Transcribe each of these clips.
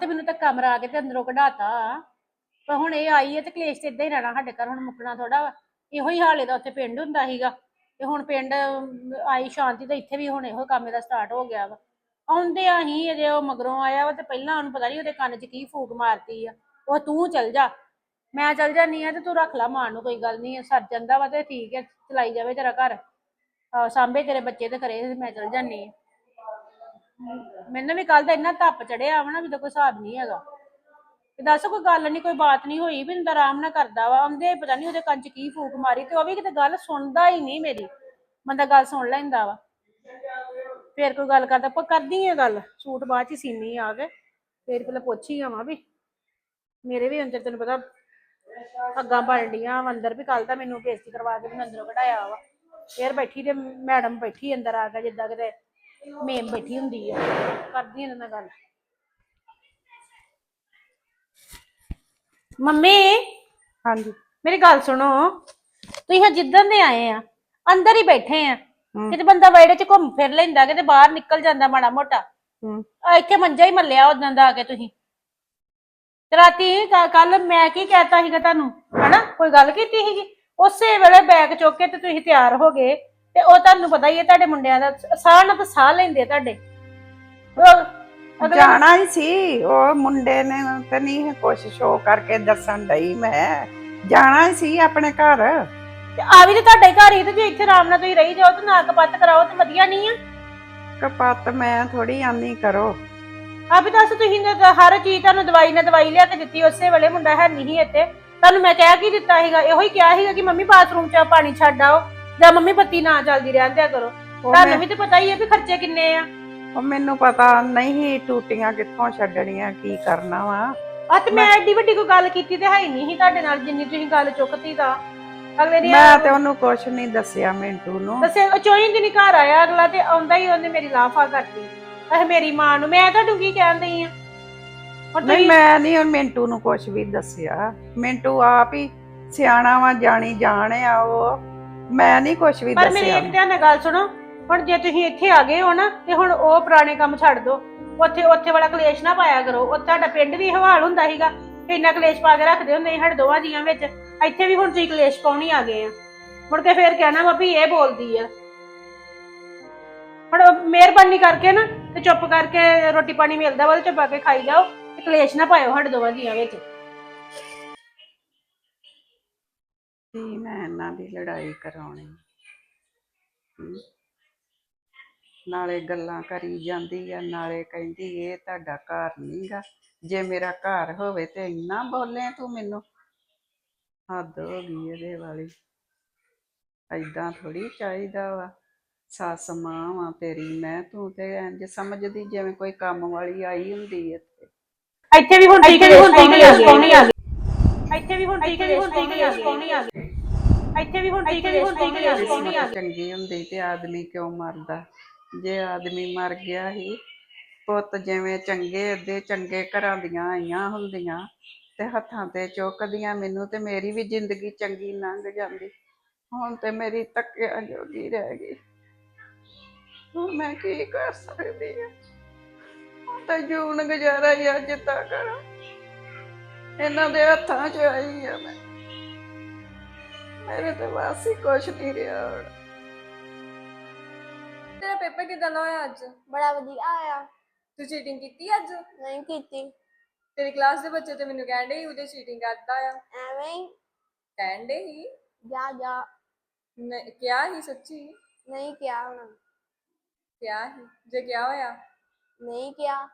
ਤੇ ਮੈਨੂੰ ਧੱਕਾ ਮਰਾ ਕੇ ਤੇ ਅੰਦਰੋਂ ਕਢਾਤਾ। ਪਰ ਹੁਣ ਇਹ ਆਈ ਹੈ ਤੇ ਕਲੇਸ਼ ਤੇ ਇਦਾਂ ਹੀ ਰਹਿਣਾ ਸਾਡੇ ਘਰ ਹੁਣ ਮੁੱਕਣਾ ਥੋੜਾ ਵਾ। ਇਹੋ ਹੀ ਹਾਲੇ ਦਾ ਉੱਥੇ ਪਿੰਡ ਹੁੰਦਾ ਸੀਗਾ। ਤੇ ਹੁਣ ਪਿੰਡ ਆਈ ਸ਼ਾਂਤੀ ਤੇ ਇੱਥੇ ਵੀ ਹੁਣ ਇਹੋ ਕੰਮ ਇਹਦਾ ਸਟਾਰਟ ਹੋ ਗਿਆ ਵਾ। ਆਉਂਦੇ ਆ ਹੀ ਅਜੇ ਉਹ ਮਗਰੋਂ ਆਇਆ ਵਾ ਤੇ ਪਹਿਲਾਂ ਉਹਨੂੰ ਪਤਾ ਨਹੀਂ ਉਹਦੇ ਕੰਨ 'ਚ ਕੀ ਫੂਕ ਮਾਰਤੀ ਆ। ਉਹ ਤੂੰ ਚਲ ਜਾ। ਮੈਂ ਚਲ ਜਾਨੀ ਆ ਤੇ ਤੂੰ ਰੱਖ ਲੈ ਮਾਂ ਨੂੰ ਕੋਈ ਗੱਲ ਨਹੀਂ ਸਰ ਜਾਂਦਾ ਵਾ ਤੇ ਠੀਕ ਹੈ ਚਲਾਈ ਜਾਵੇ ਤੇਰਾ ਘਰ। ਆਹ, ਸਾਂਭੇ ਤੇਰੇ ਬੱਚੇ ਤੇ ਕਰੇ ਮੈਂ ਚਲ ਜਾਨੀ ਆ। ਮੈਨੂੰ ਵੀ ਕੱਲ ਦਾ ਇੰਨਾ ਧੱਪ ਚੜਿਆ ਵਾ ਨਾ ਵੀ ਤਾਂ ਕੋਈ ਹਿਸਾਬ ਨਹੀਂ ਹੈਗਾ। ਤੇ ਦੱਸ ਕੋਈ ਗੱਲ ਨਹੀਂ ਕੋਈ ਬਾਤ ਨਹੀਂ ਹੋਈ, ਵੀ ਤਾਂ ਆਰਾਮ ਨਾਲ ਕਰਦਾ ਵਾ। ਆਉਂਦੇ ਪਤਾ ਨਹੀਂ ਉਹਦੇ ਕੰਨ 'ਚ ਕੀ ਫੂਕ ਮਾਰੀ ਤੇ ਉਹ ਵੀ ਕਿਤੇ ਗੱਲ ਸੁਣਦਾ ਹੀ ਨਹੀਂ ਮੇਰੀ। ਬੰਦਾ ਗੱਲ ਸੁਣ ਲੈਂਦਾ ਵਾ। ਫੇਰ ਕੋਈ ਗੱਲ ਕਰਦਾ ਪਰ ਕਰਦੀ ਆ ਗੱਲ। ਸੂਟ ਬਾਅਦ ਚ ਹੀ ਸੀਨੀ ਆ ਕੇ, ਫੇਰ ਪਹਿਲਾਂ ਪੁੱਛ ਹੀ ਆਵਾਂ ਵੀ। ਮੇਰੇ ਵੀ ਅੰਦਰ ਤੈਨੂੰ ਪਤਾ, ਅੱਗਾਂ ਬਣਦੀਆਂ ਵਾ, ਅੰਦਰ ਵੀ ਕੱਲ ਤਾਂ ਮੈਨੂੰ ਬੇਇੱਜ਼ਤੀ ਕਰਵਾ ਕੇ ਮੈਨੂੰ ਅੰਦਰੋਂ ਕਢਾਇਆ ਵਾ। ਫੇਰ ਬੈਠੀ ਤੇ ਮੈਡਮ ਬੈਠੀ ਅੰਦਰ ਆ ਕੇ, ਜਿੱਦਾਂ ਕਿਤੇ ਮੇਮ ਬੈਠੀ ਹੁੰਦੀ ਆ। ਕਰਦੀ ਇਹਨਾਂ ਨਾਲ ਗੱਲ। ਮੰਮੀ ਹਾਂਜੀ। ਮੇਰੀ ਗੱਲ ਸੁਣੋ। ਤੁਸੀਂ ਹਾਂ ਜਿੱਦਣ ਦੇ ਆਏ ਆ ਅੰਦਰ ਹੀ ਬੈਠੇ ਆ। ਕਿਤੇ ਬੰਦਾ ਵਿਹੜੇ 'ਚ ਘੁੰਮ ਫਿਰ ਲੈਂਦਾ ਕਿਤੇ ਬਾਹਰ ਨਿਕਲ ਜਾਂਦਾ ਮਾੜਾ ਮੋਟਾ। ਹੂੰ। ਆ ਇੱਥੇ ਮੰਜਾ ਹੀ ਮੱਲਿਆ ਉਦੋਂ ਦਾ ਆ ਕੇ ਤੁਸੀਂ। ਤੇ ਰਾਤੀ ਕੱਲ ਮੈਂ ਕੀ ਕਹਿਤਾ ਸੀਗਾ ਤੁਹਾਨੂੰ? ਹਨਾ? ਕੋਈ ਗੱਲ ਕੀਤੀ ਸੀਗੀ? ਉਸੇ ਵੇਲੇ ਬੈਗ ਚੁੱਕ ਕੇ ਤੇ ਤੁਸੀਂ ਤਿਆਰ ਹੋ ਗਏ। ਤੇ ਉਹ ਤੁਹਾਨੂੰ ਪਤਾ ਹੀ ਹੈ ਤੁਹਾਡੇ ਮੁੰਡਿਆਂ ਦਾ ਸਾਹ ਨਾਲ ਤਾਂ ਸਾਹ ਲੈਂਦੇ ਤੁਹਾਡੇ। ਉਹ ਅਗਲਾ ਜਾਣਾ ਹੀ ਸੀ ਉਹ ਮੁੰਡੇ ਨੇ ਤੇ ਨਹੀਂ ਕੁਛ ਸ਼ੋ ਕਰਕੇ ਦੱਸਣ ਡਈ ਮੈਂ। ਜਾਣਾ ਹੀ ਸੀ ਆਪਣੇ ਘਰ। ਤੇ ਆ ਵੀ ਤੇ ਤੁਹਾਡੇ ਘਰ ਹੀ ਤੇ ਜੇ ਇੱਥੇ ਆਰਾਮ ਨਾਲ ਤੁਸੀਂ ਰਹੀ ਜਾਓ ਤੇ ਨਾ ਕਪੱਤ ਕਰਾਓ ਤੇ ਵਧੀਆ ਨਹੀਂ ਆ। ਕਪੱਤ ਮੈਂ ਥੋੜੀ ਆਨੀ ਕਰੋ। ਆ ਵੀ ਦੱਸ ਤੁਸੀਂ ਨੇ ਤਾਂ ਹਰ ਚੀਜ਼ ਤੁਹਾਨੂੰ ਦਵਾਈ ਨੇ ਦਵਾਈ ਲਿਆ ਕੇ ਦਿੱਤੀ ਉਸੇ ਵੇਲੇ ਮੁੰਡਾ ਹੈ ਨਹੀਂ ਇੱਥੇ। ਤੁਹਾਨੂੰ ਮੈਂ ਕਹਿ ਕੀ ਦਿੱਤਾ ਸੀਗਾ ਇਹੋ ਹੀ ਕਿਹਾ ਸੀਗਾ ਕਿ ਮੰਮੀ ਬਾਥਰੂਮ 'ਚ ਪਾਣੀ ਛੱਡ ਆਓ। ਜਾਂ ਮੰਮੀ ਬੱਤੀ ਨਾ ਚੱਲਦੀ ਰਹਿਣ ਦਿਆ ਕਰੋ। ਉਹ ਤੁਹਾਨੂੰ ਵੀ ਤੇ ਪਤਾ ਹੀ ਹੈ ਵੀ ਖਰਚੇ ਕਿੰਨੇ ਆ। ਉਹ ਮੈਨੂੰ ਪਤਾ ਨਹੀਂ ਟੂਟੀਆਂ ਕਿੱਥੋਂ ਛੱਡਣੀਆਂ ਕੀ ਕਰਨਾ ਵਾ। ਆ ਤੇ ਮੈਂ ਐਡੀ ਵੱਡੀ ਕੋਈ ਗੱਲ ਕੀਤੀ ਤੇ ਹੈ ਹੀ ਨਹੀਂ ਸੀ ਤੁਹਾਡੇ ਨਾਲ ਜਿੰਨੀ ਤੁਸੀਂ ਗੱਲ ਚੁੱਕਤੀ ਤਾਂ ਅਗਲੇ ਦੀ ਮੈਂ ਤੇ ਉਹਨੂੰ ਕੁਛ ਨਹੀਂ ਦੱਸਿਆ ਮਿੰਟੂ ਨੂੰ। ਦੱਸੇ ਉਹ ਚੋਈ ਦਿਨ ਘਰ ਆਇਆ ਅਗਲਾ ਤੇ ਆਉਂਦਾ ਹੀ ਉਹਨੇ ਮੇਰੀ ਲਾਫਾ ਕਰਤੀ। ਇਹ ਮੇਰੀ ਮਾਂ ਨੂੰ ਮੈਂ ਤੁਹਾਨੂੰ ਕੀ ਕਹਿਣ ਦਈ ਆ? ਹੁਣ ਨਹੀਂ ਤੁਸੀਂ ਮੈਂ ਨਹੀਂ ਉਹ ਮਿੰਟੂ ਨੂੰ ਕੁਛ ਵੀ ਦੱਸਿਆ। ਮਿੰਟੂ ਆਪ ਹੀ ਸਿਆਣਾ ਵਾ ਜਾਣੀ ਜਾਣ ਆ ਉਹ। ਮੈਂ ਨਹੀਂ ਕੁਛ ਵੀ ਪਰ ਮੇਰੀ ਦੱਸਿਆ। ਇੱਕ ਧਿਆਨ ਨਾਲ ਗੱਲ ਸੁਣੋ। ਹੁਣ ਜੇ ਤੁਸੀਂ ਇੱਥੇ ਆ ਗਏ ਹੋ ਨਾ ਤੇ ਹੁਣ ਉਹ ਪੁਰਾਣੇ ਕੰਮ ਛੱਡ ਦਿਓ ਉੱਥੇ ਉੱਥੇ ਵਾਲਾ ਕਲੇਸ਼ ਨਾ ਪਾਇਆ ਕਰੋ। ਉਹ ਤੁਹਾਡਾ ਪਿੰਡ ਵੀ ਹਵਾਲ ਹੁੰਦਾ ਸੀਗਾ। ਇੰਨਾ ਕਲੇਸ਼ ਪਾ ਕੇ ਰੱਖਦੇ ਹੁੰਦੇ ਸੀ ਸਾਡੇ ਦੋਵਾਂ ਜੀਆਂ ਵਿੱਚ। ਇੱਥੇ ਵੀ ਹੁਣ ਤੁਸੀਂ ਕਲੇਸ਼ ਪਾਉਣੀ ਆ ਗਏ ਆ। ਮੁੜ ਕੇ ਫੇਰ ਕਹਿਣਾ ਵਾ ਵੀ ਇਹ ਬੋਲਦੀ ਆ। ਹੁਣ ਮਿਹਰਬਾਨੀ ਕਰਕੇ ਨਾ ਤੇ ਚੁੱਪ ਕਰਕੇ ਰੋਟੀ ਪਾਣੀ ਮਿਲਦਾ ਵਾ ਤੇ ਚੁੱਪ ਕੇ ਖਾਈ ਜਾਓ। ਤੇ ਕਲੇਸ਼ ਨਾ ਪਾਇਓ ਸਾਡੇ ਦੋਵਾਂ ਜੀਆਂ ਵਿੱਚ। ਇਹਨਾਂ ਦੀ ਲੜਾਈ ਕਰਾਉਣੀ। ਨਾਲੇ ਗੱਲਾਂ ਕਰੀ ਜਾਂਦੀ ਆ ਨਾਲੇ ਕਹਿੰਦੀ ਇਹ ਤੁਹਾਡਾ ਘਰ ਨਹੀਂਗਾ ਜੇ ਮੇਰਾ ਘਰ ਹੋਵੇ ਤੇ ਇੰਨਾ ਬੋਲੇ ਤੂੰ ਮੈਨੂੰ। ਹੱਦ ਹੋ ਗਈ ਇਹਦੇ ਵਾਲੀ। ਐਦਾਂ ਥੋੜੀ ਚਾਹੀਦਾ ਵਾ। ਸੱਸ ਮਾਂ ਵਾ ਤੇਰੀ ਮੈਂ ਤੂੰ ਤੇ ਇੰਜ ਸਮਝਦੀ ਜਿਵੇਂ ਕੋਈ ਕੰਮ ਵਾਲੀ ਆਈ ਹੁੰਦੀ ਇੱਥੇ। ਇੱਥੇ ਵੀ ਹੁਣ ਠੀਕ ਹੈ ਹੁਣ ਠੀਕ ਪਾਉਣੀ ਆ ਗਈ। ਇੱਥੇ ਵੀ ਹੁਣ ਠੀਕ ਹੈ ਹੁਣ ਠੀਕ ਪਾਉਣੀ ਆ ਗਈ। ਇੱਥੇ ਵੀ ਹੁਣ ਠੀਕ ਹੈ ਹੁਣ ਠੀਕ ਪਾਉਣੀ ਆ ਕਿਸਮਤ ਚੰਗੀ ਹੁੰਦੀ ਤੇ ਆਦਮੀ ਕਿਉਂ ਮਰਦਾ? ਜੇ ਆਦਮੀ ਮਰ ਗਿਆ ਹੀ ਪੁੱਤ ਜਿਵੇਂ ਚੰਗੇ ਅੱਦੇ ਚੰਗੇ ਘਰਾਂ ਦੀਆਂ ਆਈਆਂ ਹੁੰਦੀਆਂ ਤੇ ਹੱਥਾਂ ਤੇ ਚੁੱਕਦੀਆਂ ਮੈਨੂੰ ਤੇ ਮੇਰੀ ਵੀ ਜ਼ਿੰਦਗੀ ਚੰਗੀ ਲੰਘ ਜਾਂਦੀ। ਹੁਣ ਤੇ ਮੇਰੀ ਤੱਕਿਆ ਜੋਗੀ ਰਹਿ ਗਈ। ਹੁਣ ਮੈਂ ਕੀ ਕਰ ਸਕਦੀ ਹਾਂ ਹੁਣ ਤਾਂ ਜੂਨ ਗੁਜ਼ਾਰਾ ਹੀ ਅੱਜ ਤੱਕ ਇਹਨਾਂ ਦੇ ਹੱਥਾਂ 'ਚ ਆਈ ਆ ਮੈਂ। ਮੇਰੇ ਤੇ ਵਾਸ ਹੀ ਕੁਛ ਨਹੀਂ ਰਿਹਾ। ਹੁਣ ਤੇਰਾ ਪੇਪਰ ਕਿਦਾਂ ਦਾ ਹੋਇਆ ਅੱਜ? ਬੜਾ ਵਧੀਆ ਆਇਆ। ਤੂੰ ਚੀਟਿੰਗ ਕੀਤੀ ਅੱਜ? ਨਹੀਂ ਕੀਤੀ। ਤੇਰੀ ਕਲਾਸ ਦੇ ਬੱਚੇ ਤੇ ਮੈਨੂੰ ਕਹਿਣ ਦੇ ਉਹਦੇ ਚੀਟਿੰਗ ਕਰਦਾ ਆ। ਐਵੇਂ ਹੀ। ਕਹਿਣ ਦੇ ਹੀ ਜਾ ਜਾ। ਮੈਂ ਕਿਹਾ ਹੀ ਸੱਚੀ? ਨਹੀਂ ਕਿਹਾ ਹੁਣ ਕਿਹਾ ਹੀ ਜੇ ਕਿਹਾ ਹੋਇਆ? ਨਹੀਂ ਕਿਹਾ।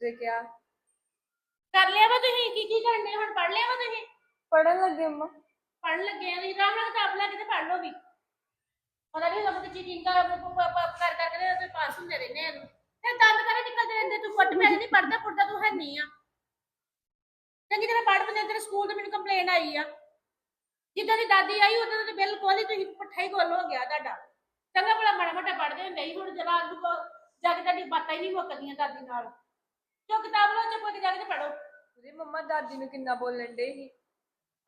ਜੇ ਕਿਹਾ। ਕਰ ਲਿਆ ਵਾ ਤੁਸੀਂ? ਕੀ ਕੀ ਕਰਨੇ ਹੁਣ ਪੜ ਲਿਆ ਵਾ ਤੁਸੀਂ? ਪੜਨ ਲੱਗੇ ਅੰਮਾ ਪੜਨ ਲੱਗੇ ਆ ਤੁਸੀਂ ਰਾਮ ਨਾਲ ਕਿਤਾਬ ਲੈ ਕੇ ਤੇ ਪੜ ਲਓ ਵੀ। ਪਤਾ ਨਹੀਂ ਲੱਗ ਚੀਟਿੰਗ ਕਰ ਕਰ ਕਰਕੇ ਤੇ ਪਾਸ ਹੁੰਦੇ ਰਹਿੰਦੇ ਆ। ਤੇ ਦੰਦ ਕਰੇ ਨਿਕਲਦੇ ਰਹਿੰਦੇ, ਤੂੰ ਫੁੱਟ ਪੈ ਨਹੀਂ ਪੜਦਾ ਪੁੱਟਦਾ ਤੂੰ ਹੈ ਨਹੀਂ ਆ। ਚੰਗੀ ਤਰ੍ਹਾਂ ਪੜ ਪਦੇ ਤੇਰੇ ਸਕੂਲ ਤੇ ਮੈਨੂੰ ਕੰਪਲੇਨ ਆਈ ਆ। ਜਿੱਦਾਂ ਦੀ ਦਾਦੀ ਆਈ, ਉਦੋਂ ਤੇ ਬਿਲਕੁਲ ਹੀ ਤੁਸੀਂ ਪੁੱਠਾ ਹੀ ਗੋਲ ਹੋ ਗਿਆ ਤੁਹਾਡਾ। ਚੰਗਾ ਭਲਾ ਮਾੜਾ ਮੋਟਾ ਪੜਦੇ ਹੁੰਦੇ ਸੀ, ਹੁਣ ਜਰਾ ਆਲੂ ਕੋ ਜਾ ਕੇ ਤੁਹਾਡੀ ਬਾਤਾਂ ਹੀ ਨਹੀਂ ਮੁੱਕਦੀਆਂ ਦਾਦੀ ਨਾਲ। ਜੋ ਕਿਤਾਬ ਲਓ, ਚੁੱਪ ਕੇ ਜਾ ਕੇ ਪੜੋ ਉਹਦੀ ਮੰਮਾ ਦਾਦੀ ਨੂੰ ਕਿੰਨਾ ਬੋਲਣ ਦੇ ਹੀ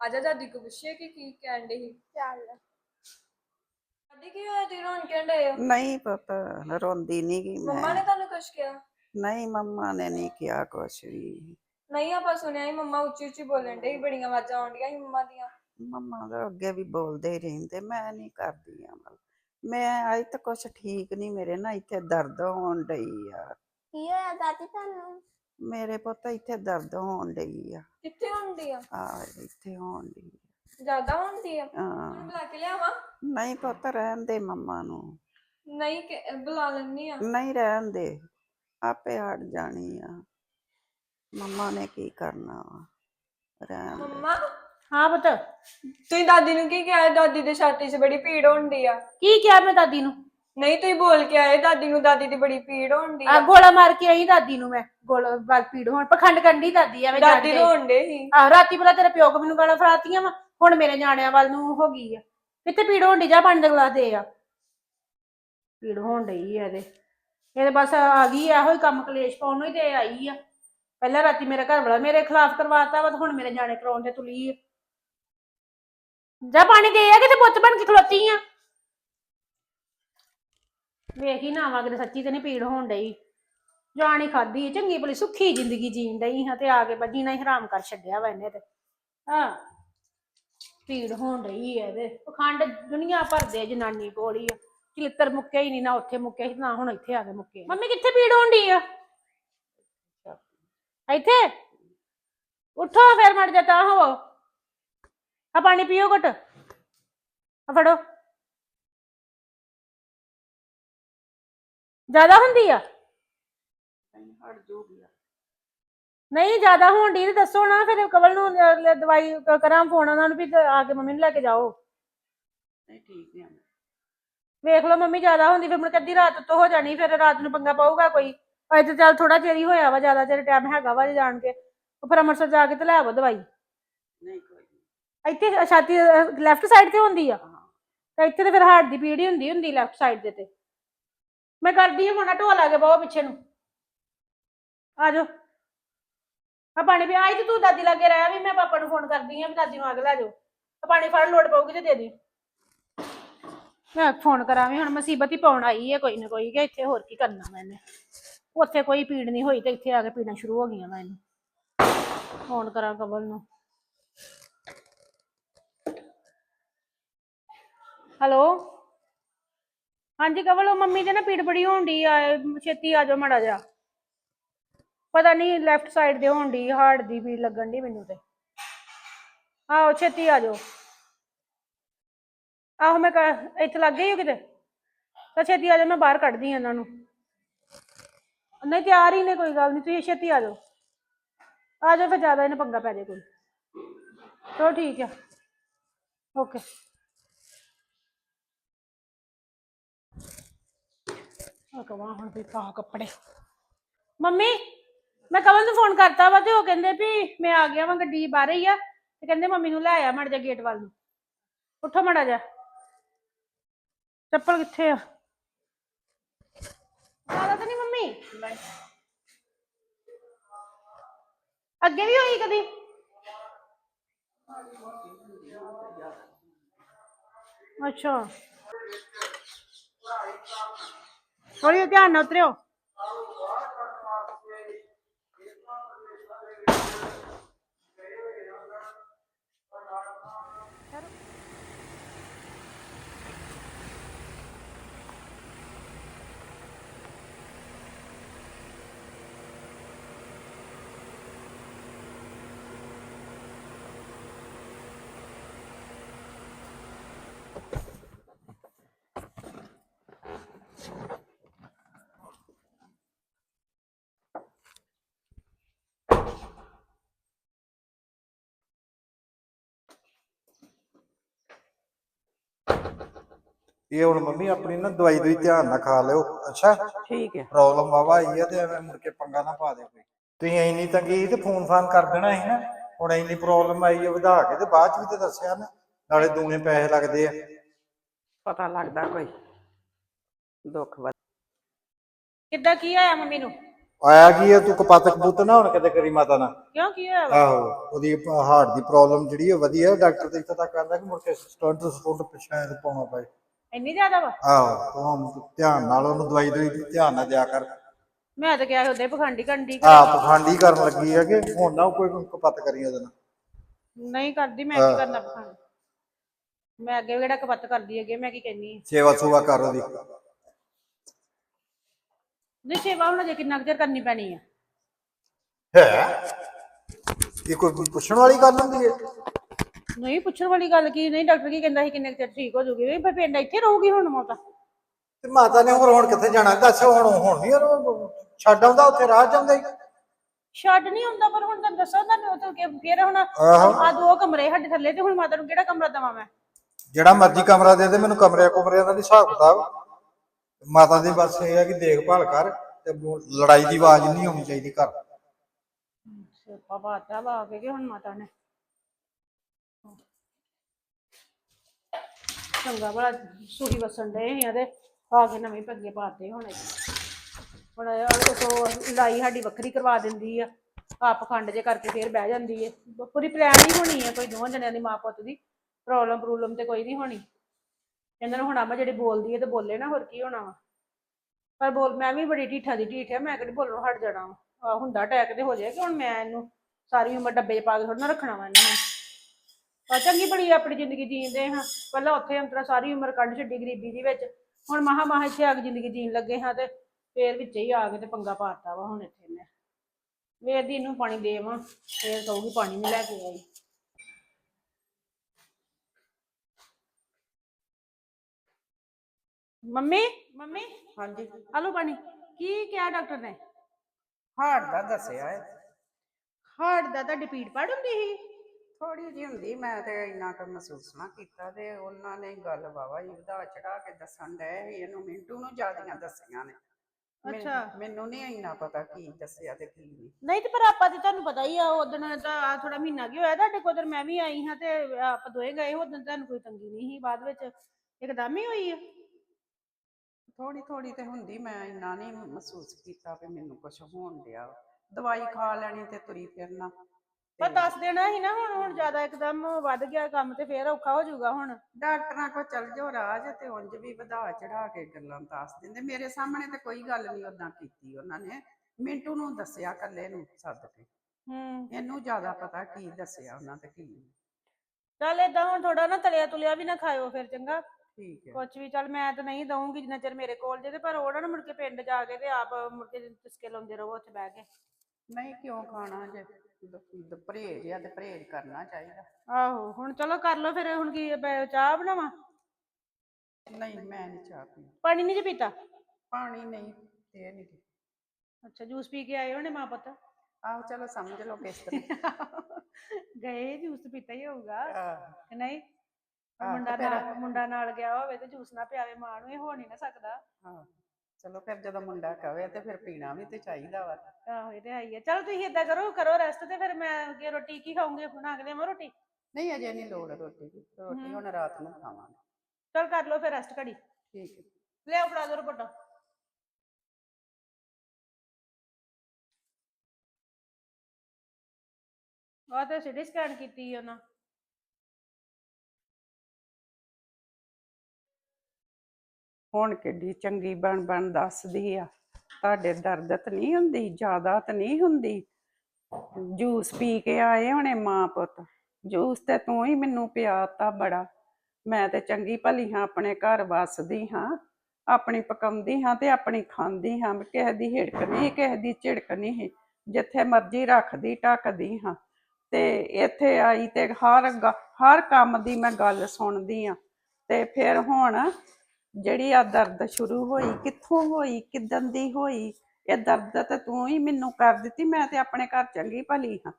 ਆਜਾ ਦਾਦੀ ਕੋ ਪੁੱਛੇ ਕਿ ਕੀ ਕਹਿਣ ਦੇ ਹੀ ਚੱਲ। ਦਾਦੀ ਕੀ ਹੋਇਆ? ਤੁਸੀਂ ਰੋਣ ਕਿਉਂ ਡੇ ਹੋ? ਨਹੀਂ ਪੁੱਤ ਰੋਂਦੀ ਨਹੀਂ ਗਈ ਮੰਮਾ ਮੈਂ ਨੇ ਤੁਹਾਨੂੰ ਕੁਝ ਕਿਹਾ? ਨਹੀਂ ਮੰਮਾ ਨੇ ਨਹੀਂ ਕਿਹਾ ਕੁਛ ਵੀ। ਨਹੀਂ ਆਪਾਂ ਸੁਣਿਆ ਸੀ ਮੰਮਾ ਉੱਚੀ ਉੱਚੀ ਬੋਲਣ ਡੇ ਸੀ ਬੜੀਆਂ ਆਵਾਜ਼ਾਂ ਆਉਂਦੀਆਂ ਸੀ ਮੰਮਾ ਦੀਆਂ। ਮੰਮਾ ਦਾ ਅੱਗੇ ਵੀ ਬੋਲਦੇ ਹੀ ਰਹਿੰਦੇ ਮੈਂ ਨਹੀਂ ਕਰਦੀ ਅਮਲ ਮੈਂ ਅੱਜ ਤੱਕ ਕੁਛ ਠੀਕ ਨਹੀਂ ਮੇਰੇ ਨਾ ਇੱਥੇ ਦਰਦ ਹੋਣ ਡਈ ਆ। ਕੀ ਹੋਇਆ ਦਾਦੀ ਤੁਹਾਨੂੰ? ਮੇਰੇ ਪੁੱਤ ਇੱਥੇ ਦਰਦ ਹੋਣ ਡਈ ਆ। ਕਿੱਥੇ ਹੁੰਦੀ ਆ? ਆ ਇੱਥੇ ਹੋਣ ਡਈ ਜ਼ਿਆਦਾ ਹੁੰਦੀ ਆ? ਹਾਂ। ਬੁਲਾ ਕੇ ਲਿਆਵਾਂ? ਨਹੀਂ ਪੁੱਤ ਰਹਿਣ ਦੇ ਮੰਮਾ ਨੂੰ। ਨਹੀਂ ਕਿ- ਬੁਲਾ ਲੈਣੀ ਆ। ਨਹੀਂ ਰਹਿਣ ਦੇ। ਆਪੇ ਹਟ ਜਾਣੀ ਆ। ਮੰਮਾ ਨੇ ਕੀ ਕਰਨਾ ਵਾ? ਰਹਿਣ ਦੇ। ਮੰਮਾ? ਹਾਂ ਪੁੱਤ। ਤੁਸੀਂ ਦਾਦੀ ਨੂੰ ਕੀ ਕਿਹਾ? ਦਾਦੀ ਦੇ ਛਾਤੀ 'ਚ ਬੜੀ ਪੀੜ ਹੁੰਦੀ ਆ। ਕੀ ਕਿਹਾ ਮੈਂ ਦਾਦੀ ਨੂੰ? ਨਹੀਂ ਤੁਸੀਂ ਬੋਲ ਕੇ ਆਏ ਦਾਦੀ ਨੂੰ ਦਾਦੀ ਦੀ ਬੜੀ ਪੀੜ ਹੁੰਦੀ ਆ। ਆ ਗੋਲਾ ਮਾਰ ਕੇ ਆਈ ਦਾਦੀ ਨੂੰ ਮੈਂ ਗੋਲਾ ਬਾਲ ਪੀੜ ਹੋਣ ਪਖੰਡ ਕੰਡੀ ਦਾਦੀ ਐਵੇਂ ਦਾਦੀ ਜਾਣਦੇ ਰੋਣ ਡੇ ਸੀ। ਆ ਰਾਤੀ ਪਹਿਲਾਂ ਤੇਰੇ ਪਿਓ ਕੋ ਮੈਨੂੰ ਗਾਲਾਂ ਫੜਾਤੀਆਂ ਵਾ ਹੁਣ ਮੇਰੇ ਨਿਆਣਿਆਂ ਵੱਲ ਨੂੰ ਹੋ ਗਈ ਆ। ਕਿੱਥੇ ਪੀੜ ਹੋਣ ਡਈ ਜਾ ਪਾਣੀ ਦਾ ਗਲਾਸ ਦੇ ਆ। ਪੀੜ ਹੋਣ ਡਈ ਆ ਇਹਦੇ। ਇਹਦੇ ਬਸ ਆ ਗਈ ਆ ਇਹੋ ਹੀ ਕੰਮ ਕਲੇਸ਼ ਪਾਉਣ ਨੂੰ ਹੀ ਤੇ ਆਈ ਆ। ਪਹਿਲਾਂ ਰਾਤੀ ਮੇਰੇ ਘਰ ਵਾਲਾ ਮੇਰੇ ਖਿਲਾਫ ਕਰਵਾਤਾ ਵਾ ਤੇ ਹੁਣ ਮੇਰੇ ਨਿਆਣੇ ਕਰਾਉਣ ਤੇ ਤੁਲੀ ਆ। ਜਾ ਪਾਣੀ ਦੇ ਆ ਕਿਤੇ ਬੁੱਤ ਬਣ ਕੇ ਖਲੋਤੀ ਆ। ਵੇਖ ਹੀ ਨਾ ਆਵਾਂ ਕਿਤੇ ਸੱਚੀ ਤੇ ਨਹੀਂ ਪੀੜ ਹੋਣ ਡਈ। ਜਾਣੀ ਖਾਦੀ ਚੰਗੀ ਭਲੀ ਸੁੱਖੀ ਜ਼ਿੰਦਗੀ ਜੀਣ ਡਈ ਹਾਂ ਤੇ ਆ ਕੇ ਬੱਜੀਣਾ ਹੀ ਹਰਾਮ ਕਰ ਛੱਡਿਆ ਵਾ ਇਹਨੇ ਤੇ। ਹਾਂ, ਪੀੜ ਹੋਣ ਡਈ ਐ ਇਹਦੇ। ਪਖੰਡ ਦੁਨੀਆ ਭਰ ਜਨਾਨੀ ਕੋਲ ਹੀ ਆ। ਚਲਿੱਤਰ ਮੁੱਕਿਆ ਹੀ ਨਹੀਂ, ਨਾ ਉੱਥੇ ਮੁੱਕਿਆ ਸੀ ਨਾ ਹੁਣ ਇੱਥੇ ਆ ਕੇ ਮੁੱਕਿਆ ਮੰਮੀ, ਕਿੱਥੇ ਪੀੜ ਹੋਣ ਡਈ ਆ? ਇੱਥੇ? ਉੱਠੋ ਫੇਰ ਮੜ ਜਾ ਤਾਂ ਹੋਵੋ ਆ ਪਾਣੀ ਪੀਓ ਘਟ। ਆ ਫੜੋ। ਜ਼ਿਆਦਾ ਹੁੰਦੀ ਆ? ਨਹੀਂ ਹਟ ਜੂਗੀ ਨਹੀਂ ਜ਼ਿਆਦਾ ਹੋਣ ਦੀ ਤੇ ਦੱਸੋ ਨਾ ਫਿਰ ਕਵਲ ਨੂੰ ਲੈ ਦਵਾਈ ਕ- ਕਰਾਂ ਫੋਨ ਉਹਨਾਂ ਨੂੰ ਵੀ ਆ ਕੇ ਮੰਮੀ ਨੂੰ ਲੈ ਕੇ ਜਾਓ। ਨਹੀਂ ਠੀਕ ਹੈ ਵੇਖ ਲਓ ਮੰਮੀ ਜ਼ਿਆਦਾ ਹੁੰਦੀ ਫਿਰ ਮੁੜ ਕੇ ਅੱਧੀ ਰਾਤ ਤੋਂ ਹੋ ਜਾਣੀ ਫਿਰ ਰਾਤ ਨੂੰ ਪੰਗਾ ਪਾਊਗਾ ਕੋਈ। ਅਜੇ ਤੇ ਚੱਲ ਥੋੜਾ ਚਿਰ ਹੀ ਹੋਇਆ ਵਾ ਜ਼ਿਆਦਾ ਚਿਰ ਟਾਈਮ ਹੈਗਾ ਵਾ ਜੇ ਜਾਣ ਕੇ। ਉਹ ਫਿਰ ਅੰਮ੍ਰਿਤਸਰ ਜਾ ਕੇ ਤੇ ਲੈ ਆਵੋ ਦਵਾਈ। ਨਹੀਂ ਕੋਈ ਨੀ। ਇੱਥੇ ਛਾਤੀ ਲੈਫਟ ਸਾਈਡ ਤੇ ਹੁੰਦੀ ਆ? ਹਾਂ। ਤੇ ਇੱਥੇ ਤੇ ਫਿਰ ਹਾਰਟ ਦੀ ਪੀੜ ਹੀ ਹੁੰਦੀ ਹੁੰਦੀ ਲੈਫਟ ਸਾਈਡ ਦੇ ਤੇ। ਮੈਂ ਕਰਦੀ ਹਾਂ ਮੋਨਾ ਢੋਲ ਆ ਕੇ ਬਹੁਤ ਪਿੱਛੇ ਨੂੰ। ਆ ਜਾਓ। ਆ ਪਾਣੀ ਵੀ ਆਈ ਤੇ ਤੂੰ ਦਾਦੀ ਲਾਗੇ ਰਹਿ ਵੀ, ਮੈਂ ਪਾਪਾ ਨੂੰ ਫੋਨ ਕਰਦੀ ਆ ਵੀ ਦਾਦੀ ਨੂੰ ਆ ਕੇ ਲੈ ਜਾਓ। ਆ ਪਾਣੀ ਫੜ ਲੋੜ ਪਊਗੀ ਤੇ ਦੇ ਦੇ। ਮੈਂ ਫੋਨ ਕਰਾਂ ਹੁਣ ਮੁਸੀਬਤ ਹੀ ਪਾਉਣ ਆਈ ਹੈ ਕੋਈ ਨਾ ਕੋਈ, ਕਿ ਇੱਥੇ ਹੋਰ ਕੀ ਕਰਨਾ ਮੈਨੇ ਉੱਥੇ ਕੋਈ ਪੀੜ ਨਹੀਂ ਹੋਈ ਤੇ ਇੱਥੇ ਆ ਕੇ ਪੀੜਾਂ ਸ਼ੁਰੂ ਹੋ ਗਈਆਂ ਮੈਨੂੰ ਫੋਨ ਕਰਾਂ ਕਮਲ ਨੂੰ। ਹੈਲੋ? ਹਾਂਜੀ ਕਵਲ, ਉਹ ਮੰਮੀ ਦੇ ਨਾ ਪੀੜ ਬੜੀ ਹੋਣ ਡਈ ਆ ਛੇਤੀ ਆ ਜਾਓ ਮੜਾ ਜਾ ਪਤਾ ਨਹੀਂ ਲੈਫਟ ਸਾਈਡ ਦੇ ਹੋਣ ਡਈ, ਹਾਰਟ ਦੀ ਪੀੜ ਲੱਗਣ ਡਈ ਮੈਨੂੰ ਤੇ। ਆਹੋ, ਛੇਤੀ ਆ ਜਾਓ। ਆਹੋ, ਮੈਂ ਕ- ਇੱਥੇ ਲੱਗ ਗਈ ਹੋ ਕਿਤੇ? ਤਾਂ ਛੇਤੀ ਆ ਜਾਓ, ਮੈਂ ਬਾਹਰ ਕੱਢਦੀ ਆ ਇਹਨਾਂ ਨੂੰ। ਨਹੀਂ, ਤਿਆਰ ਹੀ ਨੇ, ਕੋਈ ਗੱਲ ਨਹੀਂ ਤੁਸੀਂ ਛੇਤੀ ਆ ਜਾਓ। ਆ ਜਾਓ, ਫਿਰ ਜ਼ਿਆਦਾ ਇਹਨੇ ਪੰਗਾ ਪੈ ਜਾਏ ਕੋਈ। ਚਲੋ, ਠੀਕ ਆ। ਓਕੇ ਕਵਾਂ ਹੁਣ ਵੀ ਪਾ ਕੱਪੜੇ। ਮੰਮੀ, ਮੈਂ ਕਵਲ ਨੂੰ ਫੋਨ ਕਰਤਾ ਵਾ ਤੇ ਉਹ ਕਹਿੰਦੇ ਵੀ ਮੈਂ ਆ ਗਿਆ ਵਾਂ ਗੱਡੀ ਬਾਹਰ ਹੀ ਆ। ਤੇ ਕਹਿੰਦੇ ਮੰਮੀ ਨੂੰ ਲੈ ਆ ਮੜ ਜਾ ਗੇਟ ਵੱਲ ਨੂੰ। ਉੱਠੋ ਮੜਾ ਜਾ ਚੱਪਲ ਕਿੱਥੇ ਆ? ਜ਼ਿਆਦਾ ਤਾਂ ਨਹੀਂ ਮੰਮੀ? ਅੱਗੇ ਵੀ ਹੋਈ ਕਦੀ? ਅੱਛਾ। ਥੋੜੀ ਧਿਆਨ ਨਾਲ ਉਤਰਿਓ। ਇਹ ਹੁਣ ਮੰਮੀ ਆਪਣੀ ਨਾ ਦਵਾਈ ਦਵਾਈ ਧਿਆਨ ਨਾਲ ਖਾ ਲਿਓ। ਅੱਛਾ? ਠੀਕ ਹੈ। ਪ੍ਰੋਬਲਮ ਵਾਵਾ ਆਈ ਆ ਤੇ ਐਵੇਂ ਮੁੜ ਕੇ ਪੰਗਾ ਨਾ ਪਾ ਦੇ ਕੋਈ। ਤੁਸੀਂ ਇੰਨੀ ਤੰਗੀ ਤੇ ਫੋਨ ਫਾਨ ਕਰ ਦੇਣਾ ਸੀ ਨਾ ਹੁਣ ਇੰਨੀ ਪ੍ਰੋਬਲਮ ਆਈ ਆ ਵਧਾ ਕੇ ਤੇ ਬਾਅਦ ਚ ਵੀ ਤੇ ਦੱਸਿਆ ਨਾ ਨਾਲੇ ਦੂਨੇ ਪੈਸੇ ਲੱਗਦੇ ਆ। ਪਤਾ ਲੱਗਦਾ ਕੋਈ। ਦੁੱਖ ਵਾ ਕਿੱਦਾਂ ਕੀ ਹੋਇਆ ਮੰਮੀ ਨੂੰ? ਆਇਆ ਕੀ ਆ ਤੂੰ ਕਪੱਤ ਕਬੂਤ ਨਾ ਹੁਣ ਕਿਤੇ ਕਰੀ ਮਾਤਾ ਨਾਲ। ਕਿਉਂ ਕੀ ਹੋਇਆ ਵਾ? ਆਹੋ ਉਹਦੀ ਹਾਰਟ ਦੀ ਪ੍ਰੋਬਲਮ ਜਿਹੜੀ ਹੈ ਵਧੀਆ ਡਾਕਟਰ ਤੇ ਇੱਥੇ ਤੱਕ ਕਹਿੰਦਾ ਕਿ ਮੁੜ ਕੇ ਸਟੰਟ ਸਟੰਟ ਪਿਛਾਇਦ ਪਾਉਣਾ ਪਏ। ਇੰਨੀ ਜ਼ਿਆਦਾ ਵਾ? ਆਹੋ ਤੂੰ ਧਿਆਨ ਨਾਲ ਉਹਨੂੰ ਦਵਾਈ ਦਵਾਈ ਧਿਆਨ ਨਾਲ ਦਿਆ ਕਰ। ਮੈਂ ਤਾਂ ਕਿਹਾ ਉਹਦੇ ਪਖੰਡੀ ਕੰਡੀ ਆਪ ਖਾਂਡੀ ਕਰਨ ਲੱਗੀ ਹੈ ਕਿ ਹੁਣ ਨਾ ਕੋਈ ਕਪੱਤ ਕਰੀ ਉਹਦੇ ਨਾਲ। ਨਹੀਂ ਕਰਦੀ ਮੈਂ ਕੀ ਕਰਨਾ ਪਖੰਡ? ਮੈਂ ਅੱਗੇ ਵੀ ਕਿਹੜਾ ਕਪੱਤ ਕਰਦੀ ਹੈਗੀ ਮੈਂ ਕੀ ਕਹਿੰਨੀ ਆ। ਸੇਵਾ ਸੁਵਾ ਕਰ ਉਹਦੀ। ਨਹੀਂ ਸੇਵਾ ਹੁਣ ਜੇ ਕਿੰਨਾ ਕੁ ਚਿਰ ਕਰਨੀ ਪੈਣੀ ਆ? ਹੈ? ਇਹ ਕੋਈ ਪੁੱਛਣ ਵਾਲੀ ਗੱਲ ਹੁੰਦੀ ਹੈ? ਨਹੀਂ ਪੁੱਛਣ ਵਾਲੀ ਗੱਲ ਕੀ? ਨਹੀਂ ਡਾਕਟਰ ਕੀ ਕਹਿੰਦਾ ਸੀ ਕਿੰਨੇ ਕੁ ਚਿਰ ਠੀਕ ਹੋ ਜੂਗੀ? ਵੀ ਫਿਰ ਪਿੰਡ ਇੱਥੇ ਰਹੂਗੀ ਹੁਣ ਮਾਤਾ ਤੇ ਮਾਤਾ ਨੇ ਹੋਰ ਹੁਣ ਕਿੱਥੇ ਜਾਣਾ? ਦੱਸ ਹੁਣ ਹੁਣ ਨਹੀਂ ਉਹਨੂੰ ਛੱਡ ਆਉਂਦਾ ਉੱਥੇ ਰਾਹ ਜਾਂਦਾ ਹੀ। ਛੱਡ ਨਹੀਂ ਹੁੰਦਾ ਪਰ ਹੁਣ ਤੁਹਾਨੂੰ ਦੱਸੋ ਤੁਹਾਨੂੰ ਉਹ ਕਿ ਫਿਰ ਹੁਣ ਆਹੋ। ਆ ਦੋ ਕਮਰੇ ਸਾਡੇ ਥੱਲੇ ਤੇ ਹੁਣ ਮਾਤਾ ਨੂੰ ਕਿਹੜਾ ਕਮਰਾ ਦਵਾਂ ਮੈਂ? ਜਿਹੜਾ ਮਰਜ਼ੀ ਕਮਰਾ ਦੇ ਦੇ ਮੈਨੂੰ ਕਮਰੇ ਕੁਮਰਿਆਂ ਦਾ ਨਹੀਂ ਹਿਸਾਬ ਕਿਤਾਬ। ਮਾਤਾ ਦੀ ਬਸ ਇਹ ਹੈ ਕਿ ਦੇਖਭਾਲ ਕਰ ਤੇ ਲੜਾਈ ਦੀ ਆਵਾਜ਼ ਨਹੀਂ ਹੋਣੀ ਚਾਹੀਦੀ ਘਰ। ਸਿਰਪਾ ਬਾਤਾ ਲਾ ਕੇ ਕਿ ਹੁਣ ਮਾਤਾ ਨੇ ਚੰਗਾ ਬੜਾ ਸੁਖੀ ਵਸਣ ਦੇ ਸੀ ਤੇ ਆ ਕੇ ਨਵੇਂ ਪੱਗੇ ਪਾਤੇ ਹੁਣ। ਹੁਣ ਉਹ ਤੋਂ ਲੜਾਈ ਸਾਡੀ ਵੱਖਰੀ ਕਰਵਾ ਦਿੰਦੀ ਆ। ਆਪ ਖੰਡ ਜੇ ਕਰਕੇ ਫੇਰ ਬਹਿ ਜਾਂਦੀ ਏ। ਪੂਰੀ ਪਲਾਨ ਹੀ ਹੋਣੀ ਆ ਕੋਈ ਦੋਵਾਂ ਜਣਿਆਂ ਦੀ ਮਾਂ ਪੁੱਤ ਦੀ। ਪ੍ਰੋਬਲਮ ਪ੍ਰੋਬਲਮ ਤੇ ਕੋਈ ਨਹੀਂ ਹੋਣੀ। ਇਹਨਾਂ ਨੂੰ ਹੁਣ ਆਮਾ ਜਿਹੜੀ ਬੋਲਦੀ ਏ ਤੇ ਬੋਲੇ ਨਾ, ਹੋਰ ਕੀ ਹੋਣਾ ਵਾ। ਪਰ ਬੋਲ, ਮੈਂ ਵੀ ਬੜੀ ਢੀਠਾ ਦੀ ਢੀਠ ਆ, ਮੈਂ ਕਿਹੜੀ ਬੋਲਣੋਂ ਹਟ ਜਾਣਾ ਵਾ। ਆਹ ਹੁੰਦਾ ਅਟੈਕ ਤੇ ਹੋ ਜਾਏ ਕਿ ਹੁਣ ਮੈਂ ਇਹਨੂੰ ਸਾਰੀ ਉਮਰ ਡੱਬੇ 'ਚ ਪਾ ਕੇ ਥੋੜਾ ਨਾ ਰੱਖਣਾ ਵਾ ਇਹਨੂੰ ਆ ਚੰਗੀ ਬੜੀ ਆਪਣੀ ਜ਼ਿੰਦਗੀ ਜੀਂਦੇ ਹਾਂ। ਪਹਿਲਾਂ ਉੱਥੇ ਅੰਤਰਾ ਸਾਰੀ ਉਮਰ ਕੱਢ ਛੱਡੀ ਗਰੀਬੀ ਦੀ ਵਿੱਚ। ਹੁਣ ਮਹਾ ਮਹਾ ਇੱਥੇ ਆ ਕੇ ਜ਼ਿੰਦਗੀ ਜੀਣ ਲੱਗੇ ਹਾਂ ਤੇ ਫੇਰ ਵਿੱਚ ਹੀ ਆ ਕੇ ਤੇ ਪੰਗਾ ਪਾਤਾ ਵਾ ਹੁਣ ਇੱਥੇ ਮੈਂ। ਵੇਰਦੀ ਇਹਨੂੰ ਪਾਣੀ ਦੇਵਾਂ ਫੇਰ ਕਹੂਗੀ ਪਾਣੀ ਨਹੀਂ ਲੈ ਕੇ ਆਈ। Mummy mummy? ਹਾਂਜੀ। ਹਲੋ ਪਾਣੀ। ਕੀ ਕਿਹਾ ਡਾਕਟਰ ਨੇ? ਹਾਰਟ ਦਾ ਦੱਸਿਆ ਹੈ। ਹਾਰਟ ਦਾ ਤੁਹਾਡੀ ਪੀੜ ਪੜ ਹੁੰਦੀ ਸੀ। ਥੋੜੀ ਜਿਹੀ ਹੁੰਦੀ ਮੈਂ ਤੇ ਇੰਨਾ ਕੁ ਮਹਿਸੂਸ ਨਾ ਕੀਤਾ ਤੇ ਉਹਨਾਂ ਨੇ ਗੱਲ ਵਾਵਾ ਹੀ ਵਧਾ ਚੜਾ ਕੇ ਦੱਸਣ ਡਏ ਸੀ ਇਹਨੂੰ ਮਿੰਟੂ ਨੂੰ ਜਿਆਦੀਆਂ ਦੱਸੀਆਂ ਨੇ। ਮੈਨੂੰ- ਅੱਛਾ। ਮੈਨੂੰ ਨਹੀਂ ਇੰਨਾ ਪਤਾ ਕੀ ਦੱਸਿਆ ਤੇ ਕੀ ਨਹੀਂ ਨਹੀਂ ਤੇ ਪਰ ਆਪਾਂ ਤੇ ਤੁਹਾਨੂੰ ਪਤਾ ਹੀ ਆ ਉਦੋਂ ਤਾਂ ਥੋੜਾ ਮਹੀਨਾ ਕੀ ਹੋਇਆ ਤੁਹਾਡੇ ਕੋਲ ਮੈਂ ਵੀ ਆਈ ਹਾਂ ਤੇ ਆਪਾਂ ਦੋਏ ਗਏ ਉਦੋਂ ਤੁਹਾਨੂੰ ਕੋਈ ਤੰਗੀ ਨਹੀਂ ਸੀ ਬਾਅਦ ਵਿੱਚ ਇੱਕਦਮ ਹੀ ਹੋਈ ਆ। ਥੋੜੀ ਥੋੜੀ ਤੇ ਹੁੰਦੀ ਮੈਂ ਇੰਨਾ ਨਹੀਂ ਮਹਿਸੂਸ ਕੀਤਾ ਵੀ ਮੈਨੂੰ ਕੁਝ ਹੋਣ ਡਿਆ। ਦਵਾਈ ਖਾ ਲੈਣੀ ਤੇ ਤੁਰੀ ਫਿਰਨਾ। ਪਰ ਦੱਸ ਦੇਣਾ ਸੀ ਨਾ ਹੁਣ ਹੁਣ ਜ਼ਿਆਦਾ ਇੱਕਦਮ ਵੱਧ ਗਿਆ ਕੰਮ ਤੇ ਫੇਰ ਔਖਾ ਹੋ ਜਾਊਗਾ ਹੁਣ। ਡਾਕਟਰਾਂ ਕੋਲ ਚੱਲ ਜਾਓ ਰਾਜ ਤੇ ਉਂਝ ਵੀ ਵਧਾ ਚੜਾ ਕੇ ਗੱਲਾਂ ਦੱਸ ਦਿੰਦੇ। ਮੇਰੇ ਸਾਹਮਣੇ ਤੇ ਕੋਈ ਗੱਲ ਨਹੀਂ ਉਦਾਂ ਕੀਤੀ ਉਹਨਾਂ ਨੇ। ਮਿੰਟੂ ਨੂੰ ਦੱਸਿਆ ਕੱਲੇ ਨੂੰ ਸੱਦ ਕੇ। ਹੂੰ। ਇਹਨੂੰ ਜ਼ਿਆਦਾ ਪਤਾ ਕੀ ਦੱਸਿਆ ਉਹਨਾਂ ਤੇ ਕੀ। ਨਹੀਂ ਚੱਲ ਏਦਾਂ ਹੁਣ ਥੋੜਾ ਨਾ ਤਲਿਆ ਤੁਲਿਆ ਵੀ ਨਾ ਖਾਇਓ ਫਿਰ ਚੰਗਾ। ਠੀਕ ਹੈ। ਕੁਛ ਵੀ ਚੱਲ ਮੈਂ ਤਾਂ ਨਹੀਂ ਦਊਂਗੀ ਜਿੰਨਾ ਚਿਰ ਮੇਰੇ ਕੋਲ ਜੇ ਤੇ ਪਰ ਉਹਨਾਂ ਨੂੰ ਮੁੜ ਕੇ ਪਿੰਡ ਜਾ ਕੇ ਤੇ ਆਪ ਮੁੜ ਕੇ ਚਸਕੇ ਲਾਉਂਦੇ ਰਹੋ ਉੱਥੇ ਬਹਿ ਕੇ। ਨਹੀਂ ਕਿਉਂ ਖਾਣਾ ਜੇ? ਦ- ਦ- ਪਰਹੇਜ ਆ ਤੇ ਪਰਹੇਜ ਕਰਨਾ ਚਾਹੀਦਾ। ਆਹੋ ਹੁਣ ਚਲੋ ਕਰ ਲਓ ਫਿਰ ਹੁਣ ਕੀ ਬ- ਚਾਹ ਬਣਾਵਾਂ? ਨਹੀਂ ਮੈਂ ਨਹੀਂ ਚਾਹ ਪੀਣੀ। ਪਾਣੀ ਨਹੀਂ ਜੀ ਪੀਤਾ? ਪਾਣੀ ਨਹੀਂ ਇਹ ਨਹੀਂ ਅੱਛਾ ਜੂਸ ਪੀ ਕੇ ਆਏ ਹੋਣੇ ਮਾਂ ਪੁੱਤ ਆਹੋ ਚਲੋ ਸਮਝ ਲਓ ਕਿਸ ਤਰ੍ਹਾਂ। ਗਏ ਜੂਸ ਪੀਤਾ ਹੀ ਹੋਊਗਾ। ਆਹ, ਕਿ ਨਹੀਂ? ਆਹ, ਮੁੰਡਾ ਤੇ ਫਿਰ- ਨਾਲ ਮੁੰਡਾ ਨਾਲ ਗਿਆ ਹੋਵੇ ਤੇ ਜੂਸ ਨਾ ਪਿਆਵੇ ਮਾਂ ਨੂੰ ਇਹ ਹੋ ਨਹੀਂ ਨਾ ਸਕਦਾ। ਹਾਂ। ਚਲੋ ਫਿਰ ਜਦੋਂ ਮੁੰਡਾ ਕਵੇ ਤੇ ਫਿਰ ਪੀਣਾ ਵੀ ਤੇ ਚਾਹੀਦਾ ਵਾ। ਆਹੋ ਇਹ ਤੇ ਹੈ ਹੀ ਚਲ ਤੁਸੀਂ ਏਦਾਂ ਕਰੋ ਕਰੋ ਰੈਸਟ ਤੇ ਫਿਰ ਮੈਂ ਅੱਗੇ ਰੋਟੀ ਕੀ ਖਾਉਂਗੇ ਬਣਾ ਕੇ ਦੇਵਾਂ ਰੋਟੀ? ਨਹੀਂ ਅਜੇ ਨਹੀਂ ਲੋੜ ਰੋਟੀ ਦੀ। ਰੋਟੀ ਹੁਣ ਰਾਤ ਨੂੰ ਖਾਵਾਂਗੇ। ਚਲ ਕਰ ਲਓ ਫਿਰ ਰੈਸਟ ਘੜੀ। ਠੀਕ ਹੈ। ਲਿਆਓ ਫੜਾ ਦੋ ਰਿਪੋਰਟਾਂ ਆ ਤੇ ਸਿਟੀ ਸਕੈਨ ਕੀਤੀ ਉਹਨਾਂ। ਹੁਣ ਕਿੱਡੀ ਚੰਗੀ ਬਣ ਬਣ ਦੱਸਦੀ ਆ। ਤੁਹਾਡੇ ਦਰਦਤ ਨਹੀਂ ਹੁੰਦੀ, ਜ਼ਿਆਦਾ ਤਾਂ ਨਹੀਂ ਹੁੰਦੀ। ਜੂਸ ਪੀ ਕੇ ਆਏ ਹੋਣੇ ਮਾਂ ਪੁੱਤ। ਜੂਸ ਤੇ ਤੂੰ ਹੀ ਮੈਨੂੰ ਪਿਆਤਾ ਬੜਾ। ਮੈਂ ਤੇ ਚੰਗੀ ਭਲੀ ਹਾਂ, ਆਪਣੇ ਘਰ ਵਸਦੀ ਹਾਂ। ਆਪਣੀ ਪਕਾਉਂਦੀ ਹਾਂ ਤੇ ਆਪਣੀ ਖਾਂਦੀ ਹਾਂ। ਕਿਸੇ ਦੀ ਹਿੜਕ ਨਹੀਂ, ਕਿਸੇ ਦੀ ਝਿੜਕ ਨਹੀਂ। ਜਿੱਥੇ ਮਰਜ਼ੀ ਰੱਖਦੀ ਟੱਕਦੀ ਹਾਂ। ਤੇ ਇੱਥੇ ਆਈ ਤੇ ਹਰ ਗ- ਹਰ ਕੰਮ ਦੀ ਮੈਂ ਗੱਲ ਸੁਣਦੀ ਆ ਤੇ ਫਿਰ ਹੁਣ ਜਿਹੜੀ ਆ ਦਰਦ ਸ਼ੁਰੂ ਹੋਈ, ਕਿੱਥੋਂ ਹੋਈ ਕਿਦਨ ਦੀ ਹੋਈ, ਇਹ ਦਰਦ ਤੇ ਤੂੰ ਹੀ ਮੈਨੂੰ ਕਰ ਦਿੱਤੀ, ਮੈਂ ਤੇ ਆਪਣੇ ਘਰ ਚੰਗੀ ਭਲੀ ਹਾਂ।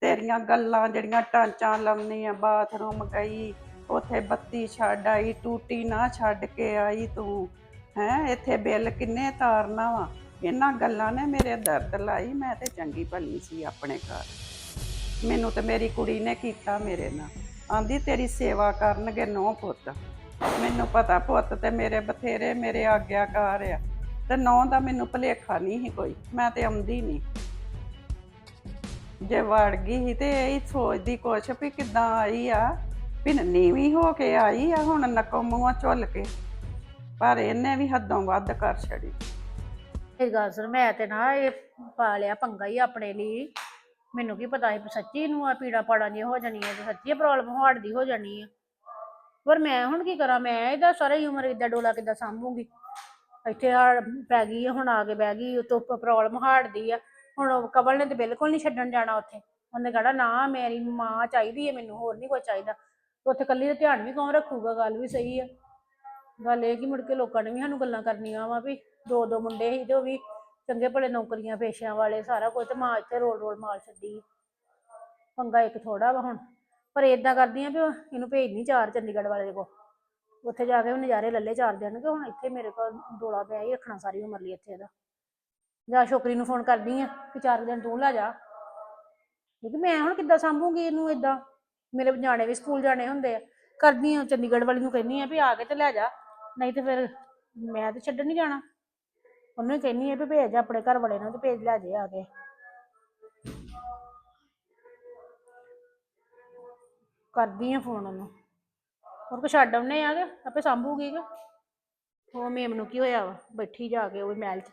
ਤੇਰੀਆਂ ਗੱਲਾਂ ਜਿਹੜੀਆਂ ਟਾਂਚਾਂ ਲਾਉਂਦੀਆਂ ਬਾਥਰੂਮ ਗਈ, ਉੱਥੇ ਬੱਤੀ ਛੱਡ ਆਈ, ਟੂਟੀ ਨਾ ਛੱਡ ਕੇ ਆਈ ਤੂੰ। ਹੈ, ਇੱਥੇ ਬਿੱਲ ਕਿੰਨੇ ਤਾਰਨਾ ਵਾ? ਇਹਨਾਂ ਗੱਲਾਂ ਨੇ ਮੇਰੇ ਦਰਦ ਲਾਈ, ਮੈਂ ਤੇ ਚੰਗੀ ਭਲੀ ਸੀ ਆਪਣੇ ਘਰ। ਮੈਨੂੰ ਤੇ ਮੇਰੀ ਕੁੜੀ ਨੇ ਕੀਤਾ ਮੇਰੇ ਨਾਲ। ਆਂਦੀ ਤੇਰੀ ਸੇਵਾ ਕਰਨਗੇ ਨੌ ਪੁੱਤ। ਮੈਨੂੰ ਪਤਾ ਪੁੱਤ ਤੇ ਮੇਰੇ ਬਥੇਰੇ, ਮੇਰੇ ਆਗਿਆਕਾਰ ਆ। ਤੇ ਨੌ ਦਾ ਮੈਨੂੰ ਭੁਲੇਖਾ ਨਹੀਂ ਸੀ ਕੋਈ, ਮੈਂ ਤੇ ਆਉਂਦੀ ਨਹੀਂ। ਜੇ ਵੜ ਗਈ ਸੀ ਤੇ ਇਹ ਸੋਚਦੀ ਕੁਛ ਵੀ ਕਿੱਦਾਂ ਆਈ ਆ, ਵੀ ਨੀਵੀਂ ਹੋ ਕੇ ਆਈ ਆ, ਹੁਣ ਨੱਕੋ ਮੂੰਹੋਂ ਝੁੱਲ ਕੇ। ਪਰ ਇਹਨੇ ਵੀ ਹੱਦੋਂ ਵੱਧ ਕਰ ਛੜੀ ਇਹ ਗੱਲ ਸੁਣ, ਮੈਂ ਤੇ ਨਾ ਇਹ ਪਾ ਲਿਆ ਪੰਗਾ ਹੀ ਆਪਣੇ ਲਈ। ਮੈਨੂੰ ਕੀ ਪਤਾ ਸੀ ਵੀ ਸੱਚੀ ਨੂੰ ਆ ਪੀੜਾ ਪਾੜਾ ਨਹੀਂ ਹੋ ਜਾਣੀ ਹੈ ਤੇ ਸੱਚੀ ਪ੍ਰੋਬਲਮ ਹਾਰਟ ਦੀ ਹੋ ਜਾਣੀ ਹੈ ਪਰ ਮੈਂ ਹੁਣ ਕੀ ਕਰਾਂ, ਮੈਂ ਇਹਦਾ ਸਾਰੀ ਉਮਰ ਇਦਾਂ ਡੋਲਾ ਕਿੱਦਾਂ ਸਾਂਭੂਗੀ? ਇੱਥੇ ਹਾਰ ਪੈ ਗਈ ਆ, ਹੁਣ ਆ ਕੇ ਬਹਿ ਗਈ, ਉਤੋਂ ਪ੍ਰੋਬਲਮ ਹਾਰਟ ਦੀ ਆ। ਹੁਣ ਉਹ ਕਬਲ ਨੇ ਤੇ ਬਿਲਕੁਲ ਨਹੀਂ ਛੱਡਣ ਜਾਣਾ ਉੱਥੇ। ਉਹਨੇ ਕਹਣਾ, ਨਾ, ਮੇਰੀ ਮਾਂ ਚਾਹੀਦੀ ਹੈ ਮੈਨੂੰ ਹੋਰ ਨਹੀਂ ਕੋਈ ਚਾਹੀਦਾ। ਉੱਥੇ ਕੱਲੀ ਦਾ ਧਿਆਨ ਵੀ ਕੌਣ ਰੱਖੂਗਾ? ਗੱਲ ਵੀ ਸਹੀ ਆ। ਗੱਲ ਇਹ ਕਿ ਮੁੜ ਕੇ ਲੋਕਾਂ ਨੇ ਵੀ ਸਾਨੂੰ ਗੱਲਾਂ ਕਰਨੀਆਂ ਵਾ ਵੀ, ਦੋ ਦੋ ਮੁੰਡੇ ਸੀ ਤੇ ਉਹ ਵੀ ਚੰਗੇ ਭਲੇ ਨੌਕਰੀਆਂ, ਪੇਸ਼ਿਆਂ ਵਾਲੇ, ਸਾਰਾ ਕੁਝ ਤੇ ਮਾਂ ਇੱਥੇ ਰੋਲ ਰੋਲ ਮਾਰ ਛੱਡੀ ਪੰਗਾ ਇੱਕ ਥੋੜਾ ਵਾ ਹੁਣ। ਪਰ ਇਦਾਂ ਕਰਦੀ ਆ ਵੀ ਉਹ ਇਹਨੂੰ ਭੇਜਣੀ ਚਾਰ ਚੰਡੀਗੜ੍ਹ ਵਾਲੇ ਕੋ ਉੱਥੇ ਜਾ ਕੇ ਉਹ ਨਜ਼ਾਰੇ ਲੱਲੇ ਚਾਰ ਦਿਨ ਕਿ ਹੁਣ ਇੱਥੇ ਮੇਰੇ ਕੋਲ ਡੋਲਾ ਪਿਆ ਹੀ ਰੱਖਣਾ ਸਾਰੀ ਉਮਰ ਲਈ ਇੱਥੇ ਇਹਦਾ ਜਾਂ ਛੋਕਰੀ ਨੂੰ ਫੋਨ ਕਰਦੀ ਆ ਕਿ ਚਾਰ ਦਿਨ ਤੂੰ ਲੈ ਜਾ। ਕਿਉਂਕਿ ਮੈਂ ਹੁਣ ਕਿੱਦਾਂ ਸਾਂਭੂਗੀ ਇਹਨੂੰ ਇਦਾਂ ਮੇਰੇ ਨਿਆਣੇ ਵੀ ਸਕੂਲ ਜਾਣੇ ਹੁੰਦੇ ਆ। ਕਰਦੀ ਆ, ਚੰਡੀਗੜ੍ਹ ਵਾਲੀ ਨੂੰ ਕਹਿੰਦੀ ਆ ਵੀ ਆ ਕੇ ਤੇ ਲੈ ਜਾ। ਨਹੀਂ ਤੇ ਫਿਰ ਮੈਂ ਤੇ ਛੱਡਣ ਨਹੀਂ ਜਾਣਾ। ਉਹਨੂੰ ਹੀ ਕਹਿੰਦੀ ਆ ਵੀ ਭੇਜ ਆਪਣੇ ਘਰ ਵਾਲੇ ਨੂੰ ਤੇ ਭੇਜ ਲੈ ਜੇ ਆ ਕੇ। ਕਰਦੀ ਆ ਫੋਨ ਉਹਨੂੰ। ਹੋਰ ਕੋ ਛੱਡ ਆਉਨੇ ਆ ਕੇ? ਆਪੇ ਸੰਭੂਗੀ ਕਿ? ਉਹ ਮੇਮ ਨੂੰ ਕੀ ਹੋਇਆ ਵਾ? ਬੈਠੀ ਜਾ ਕੇ ਉਹ ਮਹਿਲ 'ਚ।